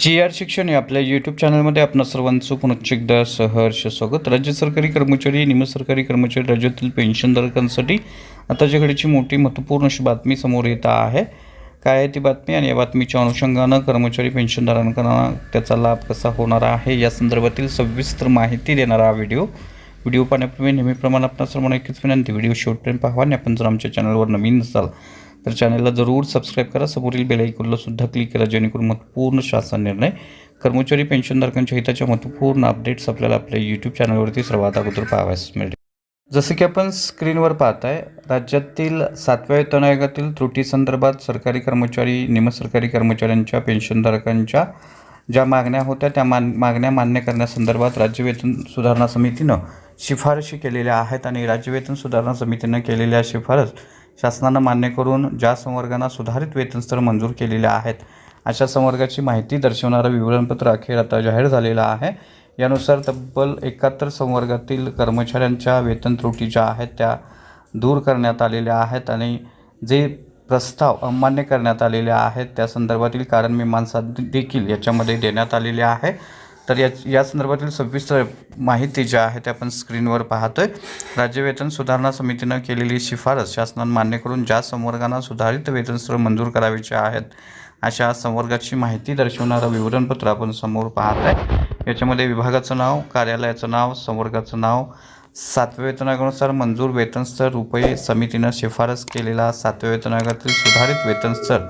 जी R शिक्षण या आपल्या यूट्यूब चॅनलमध्ये आपणा सर्वांचं पुनश्च एकदा सहर्ष स्वागत. राज्य सरकारी कर्मचारी निमसरकारी कर्मचारी राज्यातील पेन्शनधारकांसाठी आताच्या घडीची मोठी महत्त्वपूर्ण अशी बातमी समोर येत आहे. काय आहे ती बातमी? आणि या बातमीच्या अनुषंगानं कर्मचारी पेन्शनधारकांना त्याचा लाभ कसा होणार आहे? या संदर्भातील सविस्तर माहिती देणारा हा व्हिडिओ. व्हिडिओ पाहण्यापूर्वी नेहमीप्रमाणे आपणा सर्वांना एकच विनंती व्हिडिओ शेवटपर्यंत पाहावा आणि आपण जर आमच्या चॅनलवर नवीन असाल तर चॅनलला जरूर सबस्क्राईब करा. समोरील बेल सुद्धा क्लिक करा जेणेकरून महत्त्वपूर्ण शासन निर्णय कर्मचारी पेन्शनधारकांच्या हिताच्या महत्त्वपूर्ण अपडेट्स आपल्याला आपल्या यूट्यूब चॅनलवरती सर्वात अगोदर पाहावयास मिळेल जसं की आपण स्क्रीनवर पाहताय राज्यातील सातव्या वेतन आयोगातील त्रुटीसंदर्भात सरकारी कर्मचारी निमसरकारी कर्मचाऱ्यांच्या पेन्शनधारकांच्या ज्या मागण्या होत्या त्या मान मागण्या मान्य करण्यासंदर्भात राज्य वेतन सुधारणा समितीनं शिफारशी केलेल्या आहेत आणि राज्य वेतन सुधारणा समितीनं केलेल्या शिफारस शासनानं मान्य करून ज्या संवर्गांना सुधारित वेतनस्तर मंजूर केलेले आहेत अशा संवर्गाची माहिती दर्शवणारं विवरणपत्र अखेर आता जाहीर झालेलं आहे. यानुसार तब्बल एकाहत्तर संवर्गातील कर्मचाऱ्यांच्या वेतन त्रुटी ज्या आहेत त्या दूर करण्यात आलेल्या आहेत आणि जे प्रस्ताव अमान्य करण्यात आलेले आहेत त्या संदर्भातील कारणमीमांसा देखील याच्यामध्ये देण्यात आलेली आहे. तर या या संदर्भातील सविस्तर माहिती ज्या आहे त्या आपण स्क्रीनवर पाहतोय. राज्य वेतन सुधारणा समितीनं केलेली शिफारस शासनानं मान्य करून ज्या संवर्गांना सुधारित वेतनस्तर मंजूर करावेचे आहेत अशा संवर्गाची माहिती दर्शवणारं विवरणपत्र आपण समोर पाहत आहे. याच्यामध्ये विभागाचं नाव कार्यालयाचं नाव संवर्गाचं नाव सातव्या वेतन आयोगानुसार मंजूर वेतनस्तर रुपये समितीनं शिफारस केलेला सातव्या वेतन आयोगातील सुधारित वेतनस्तर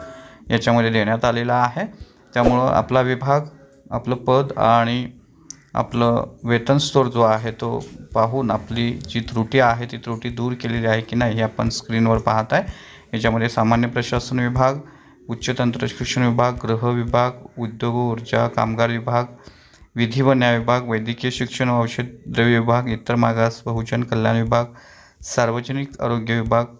याच्यामध्ये देण्यात आलेला आहे. त्यामुळं आपला विभाग आपलं पद आणि आपलं वेतन स्तर जो आहे तो पाहून आपली जी त्रुटी आहे ती त्रुटी दूर केलेली आहे की नाही हे आपण स्क्रीनवर पाहत आहे. याच्यामध्ये सामान्य प्रशासन विभाग उच्च तंत्रशिक्षण विभाग गृह विभाग उद्योग ऊर्जा कामगार विभाग विधी व न्याय विभाग वैद्यकीय शिक्षण व औषध द्रव्य विभाग इतर मागास बहुजन कल्याण विभाग सार्वजनिक आरोग्य विभाग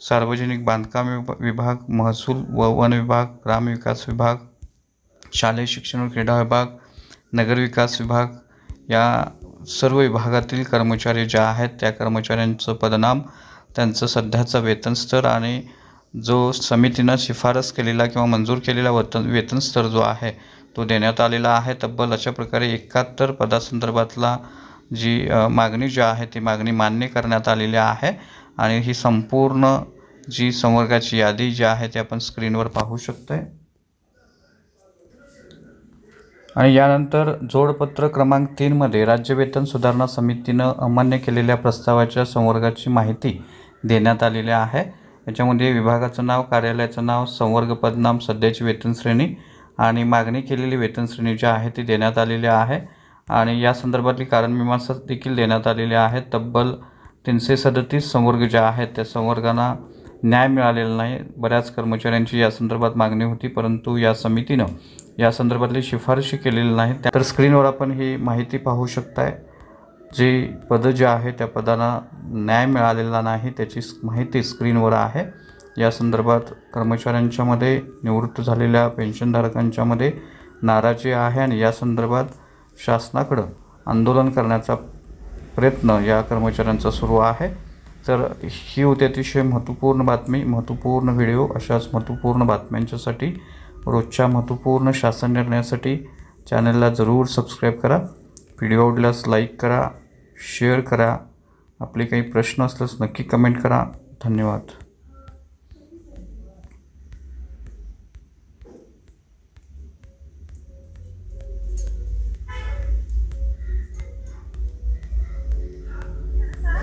सार्वजनिक बांधकाम विभाग महसूल व वन विभाग ग्रामविकास विभाग शालेय शिक्षण व क्रीडा विभाग नगरविकास विभाग या सर्व विभागातील कर्मचारी ज्या आहेत त्या कर्मचाऱ्यांचं पदनाम त्यांचं सध्याचं वेतनस्तर आणि जो समितीनं शिफारस केलेला किंवा मंजूर केलेला वतन वेतनस्तर जो आहे तो देण्यात आलेला आहे. तब्बल अशा प्रकारे एकाहत्तर पदासंदर्भातला जी मागणी जी आहे ती मागणी मान्य करण्यात आलेली आहे आणि ही संपूर्ण जी संवर्गाची यादी जी आहे ती आपण स्क्रीनवर पाहू शकतो आहे आणि यानंतर जोडपत्र क्रमांक तीनमध्ये राज्य वेतन सुधारणा समितीनं अमान्य केलेल्या प्रस्तावाच्या संवर्गाची माहिती देण्यात आलेली आहे. याच्यामध्ये विभागाचं नाव कार्यालयाचं नाव संवर्ग पदनाम सध्याची वेतन श्रेणी आणि मागणी केलेली वेतन श्रेणी जी आहे ती देण्यात आलेली आहे. आणि या संदर्भातली कारणमीमांसा देखील देण्यात आलेली आहे तब्बल तीनशे सदतीस संवर्ग जे आहेत त्या संवर्गांना न्याय मिळालेला नाही. बऱ्याच कर्मचाऱ्यांची या संदर्भात मागणी होती परंतु या समितीनं या संदर्भातली शिफारशी केलेली नाही. तर स्क्रीनवर आपण ही माहिती पाहू शकताय. जी पदं जे आहे त्या पदांना न्याय मिळालेला नाही त्याची माहिती स्क्रीनवर आहे. या संदर्भात कर्मचाऱ्यांच्यामध्ये निवृत्त झालेल्या पेन्शनधारकांच्यामध्ये नाराजी आहे आणि या संदर्भात शासनाकडं आंदोलन करण्याचा प्रयत्न या कर्मचाऱ्यांचा सुरू आहे. तर ही होती अतिशय महत्त्वपूर्ण बातमी महत्त्वपूर्ण व्हिडिओ. अशाच महत्त्वपूर्ण बातम्यांच्यासाठी रोजच्या महत्त्वपूर्ण शासन निर्णयासाठी चॅनलला जरूर सबस्क्राईब करा. व्हिडिओ आवडल्यास लाईक करा शेअर करा. आपले काही प्रश्न असल्यास नक्की कमेंट करा. धन्यवाद.